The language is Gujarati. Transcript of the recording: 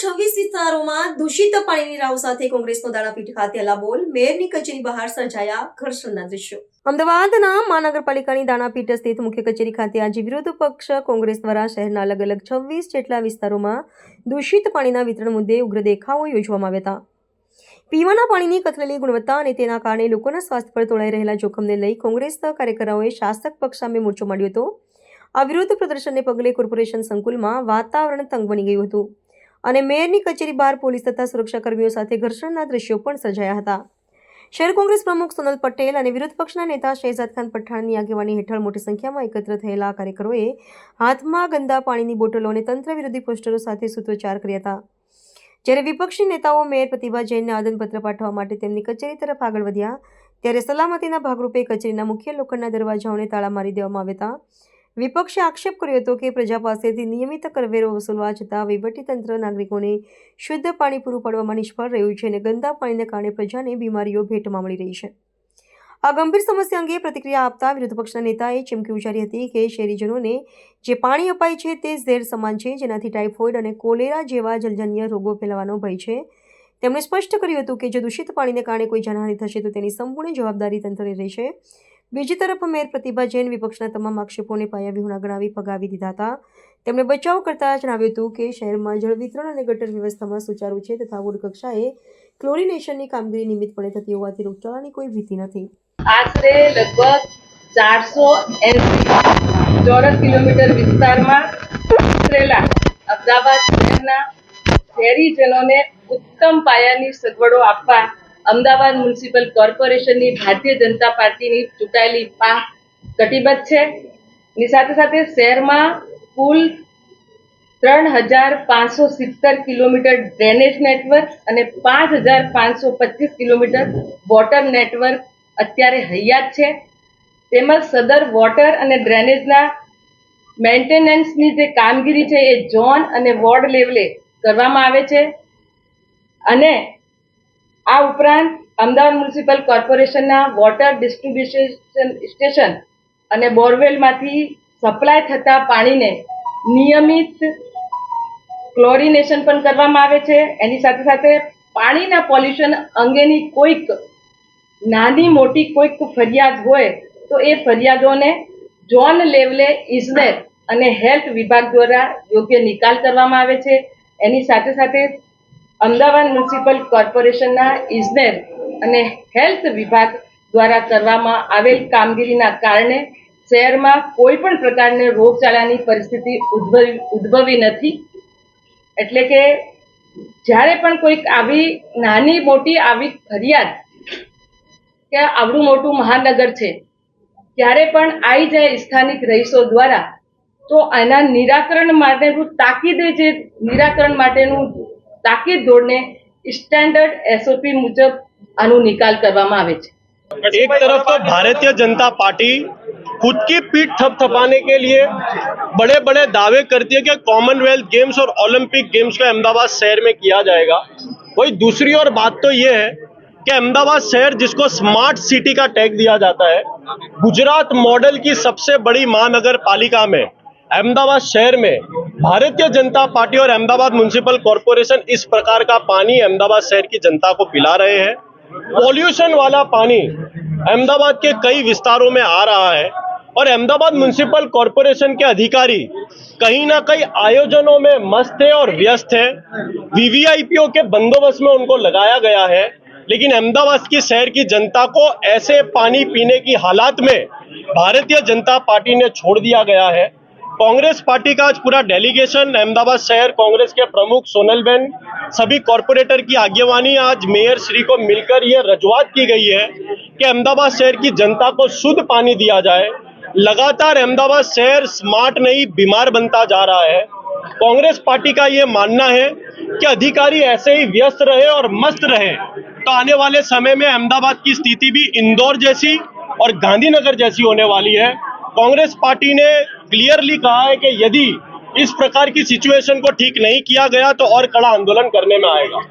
છવ્વીસ વિસ્તારોમાં દૂષિત પાણીની રાવ સાથે કોંગ્રેસનો દાણાપીઠ ખાતે હલ્લાબોલ મેયરની કચેરી બહાર સર્જાયા ઘર્ષણના દ્રશ્યો. અમદાવાદના મહાનગરપાલિકાની દાણાપીઠ સ્થિત મુખ્ય કચેરી ખાતે આજે વિરોધ પક્ષ કોંગ્રેસ દ્વારા શહેરના અલગ અલગ છવ્વીસ જેટલા વિસ્તારોમાં દૂષિત પાણીના વિતરણ મુદ્દે ઉગ્ર દેખાવો યોજવામાં આવ્યા હતા. પીવાના પાણીની કથળેલી ગુણવત્તા અને તેના કારણે લોકોના સ્વાસ્થ્ય પર તોળાઈ રહેલા જોખમને લઈ કોંગ્રેસના કાર્યકરોએ શાસક પક્ષ સામે મોરચો માંડ્યો હતો. આ વિરોધ પ્રદર્શનને પગલે કોર્પોરેશન સંકુલમાં વાતાવરણ તંગ બની ગયું હતું. અને મેયરની કચેરી બહાર પોલીસ તથા સુરક્ષાકર્મીઓ સાથે ઘર્ષણના દ્રશ્યો પણ સર્જાયા હતા. શહેર કોંગ્રેસ પ્રમુખ સોનલ પટેલ અને વિરોધ પક્ષના નેતા શહેજાદ ખાન પઠાણની આગેવાની હેઠળ મોટી સંખ્યામાં એકત્ર થયેલા કાર્યકરોએ હાથમાં ગંદા પાણીની બોટલો અને તંત્ર વિરોધી પોસ્ટરો સાથે સૂત્રોચ્ચાર કર્યા હતા. જ્યારે વિપક્ષી નેતાઓ મેયર પ્રતિભા જૈનને આદનપત્ર પાઠવવા માટે તેમની કચેરી તરફ આગળ વધ્યા, ત્યારે સલામતીના ભાગરૂપે કચેરીના મુખ્ય લોખંડના દરવાજાઓને તાળા મારી દેવામાં આવ્યા હતા. વિપક્ષે આક્ષેપ કર્યો હતો કે પ્રજા પાસેથી નિયમિત કરવેરો વસૂલવા છતાં વહીવટીતંત્ર નાગરિકોને શુદ્ધ પાણી પૂરું પાડવામાં નિષ્ફળ રહ્યું છે અને ગંદા પાણીને કારણે પ્રજાને બીમારીઓ ભેટમાં મળી રહી છે. આ ગંભીર સમસ્યા અંગે પ્રતિક્રિયા આપતા વિરોધ પક્ષના નેતાએ ચીમકી ઉચ્ચારી હતી કે શહેરીજનોને જે પાણી અપાય છે તે ઝેર સમાન છે, જેનાથી ટાઇફોઇડ અને કોલેરા જેવા જલજન્ય રોગો ફેલાવાનો ભય છે. તેમણે સ્પષ્ટ કર્યું હતું કે જો દૂષિત પાણીને કારણે કોઈ જાનહાનિ થશે તો તેની સંપૂર્ણ જવાબદારી તંત્રની રહેશે. બીજી તરફ મેયર પ્રતિભા જૈન વિપક્ષના તમામ આક્ષેપોને પાયા વિહોણા ગણાવી ફગાવી દીધા હતા. તેમણે બચાવ કરતા જણાવ્યું હતું કે શહેરમાં જળ વિતરણ અને ગટર વ્યવસ્થામાં સુચારું છે તથા વોર્ડ કક્ષાએ ક્લોરિનેશનની કામગીરી નિયમિતપણે થતી હોવાથી રોગચાળાની કોઈ ભીતિ નથી. આશરે લગભગ ચારસો એસી ચોરસ કિલોમીટર વિસ્તારમાં ઉતરેલા અમદાવાદ શહેરના શહેરીજનોને ઉત્તમ પાયાની સગવડો આપવા અમદાવાદ મ્યુનિસિપલ કોર્પોરેશનની ભારતીય જનતા પાર્ટીની ચૂંટાયેલી પાંખ કટિબદ્ધ છે. ની સાથે સાથે શહેરમાં કુલ ત્રણ હજાર પાંચસો સિત્તેર કિલોમીટર ડ્રેનેજ નેટવર્ક અને પાંચ હજાર પાંચસો પચીસ કિલોમીટર વોટર નેટવર્ક અત્યારે હૈયાત છે. તેમજ સદર વોટર અને ડ્રેનેજના મેન્ટેનન્સની જે કામગીરી છે એ ઝોન અને વોર્ડ લેવલે કરવામાં આવે છે. અને આ ઉપરાંત અમદાવાદ મ્યુનિસિપલ કોર્પોરેશનના વોટર ડિસ્ટ્રીબ્યુશન સ્ટેશન અને બોરવેલમાંથી સપ્લાય થતા પાણીને નિયમિત ક્લોરિનેશન પણ કરવામાં આવે છે. એની સાથે સાથે પાણીના પોલ્યુશન અંગેની કોઈક નાની મોટી કોઈક ફરિયાદ હોય તો એ ફરિયાદોને ઝોન લેવલે ઇઝનેર અને હેલ્થ વિભાગ દ્વારા યોગ્ય નિકાલ કરવામાં આવે છે. એની સાથે સાથે અમદાવાદ મ્યુનિસિપલ કોર્પોરેશનના ઇજનેર અને હેલ્થ વિભાગ દ્વારા કરવામાં આવેલ કામગીરીના કારણે શહેરમાં કોઈ પણ પ્રકારની રોગચાળાની પરિસ્થિતિ ઉદ્ભવી ઉદ્ભવી નથી. એટલે કે જ્યારે પણ કોઈક આવી નાની મોટી આવી ફરિયાદ કે આવડું મોટું મહાનગર છે, ત્યારે પણ આવી જાય સ્થાનિક રહીશો દ્વારા, તો એના નિરાકરણ માટેનું તાકીદે જે નિરાકરણ માટેનું તાકીદ ધોરણે સ્ટેન્ડર્ડ એસઓપી મુજબ આનો નિકાલ કરવામાં આવે છે एक तरफ तो भारतीय जनता पार्टी खुद की पीठ थपथपाने के लिए बड़े बड़े दावे करती है कि कॉमनवेल्थ गेम्स और ओलंपिक गेम्स का अहमदाबाद शहर में किया जाएगा वही दूसरी और बात तो ये है कि अहमदाबाद शहर जिसको स्मार्ट सिटी का टैग दिया जाता है गुजरात मॉडल की सबसे बड़ी महानगर पालिका में अहमदाबाद शहर में भारतीय जनता पार्टी और अहमदाबाद म्यूनिसिपल कॉरपोरेशन इस प्रकार का पानी अहमदाबाद शहर की जनता को पिला रहे हैं। पॉल्यूशन वाला पानी अहमदाबाद के कई विस्तारों में आ रहा है और अहमदाबाद म्यूनिसिपल कॉरपोरेशन के अधिकारी कहीं ना कहीं आयोजनों में मस्त है और व्यस्त है। वीवीआईपीओ के बंदोबस्त में उनको लगाया गया है, लेकिन अहमदाबाद की शहर की जनता को ऐसे पानी पीने की हालात में भारतीय जनता पार्टी ने छोड़ दिया गया है। कांग्रेस पार्टी का आज पूरा डेलीगेशन अहमदाबाद शहर कांग्रेस के प्रमुख सोनलबेन सभी कॉरपोरेटर की आगेवानी आज मेयर श्री को मिलकर ये रजूआत की गई है कि अहमदाबाद शहर की जनता को शुद्ध पानी दिया जाए। लगातार अहमदाबाद शहर स्मार्ट नहीं, बीमार बनता जा रहा है। कांग्रेस पार्टी का ये मानना है कि अधिकारी ऐसे ही व्यस्त रहे और मस्त रहे। तो आने वाले समय में अहमदाबाद की स्थिति भी इंदौर जैसी और गांधीनगर जैसी होने वाली है। कांग्रेस पार्टी ने क्लियरली कहा है कि यदि इस प्रकार की सिचुएशन को ठीक नहीं किया गया तो और कड़ा आंदोलन करने में आएगा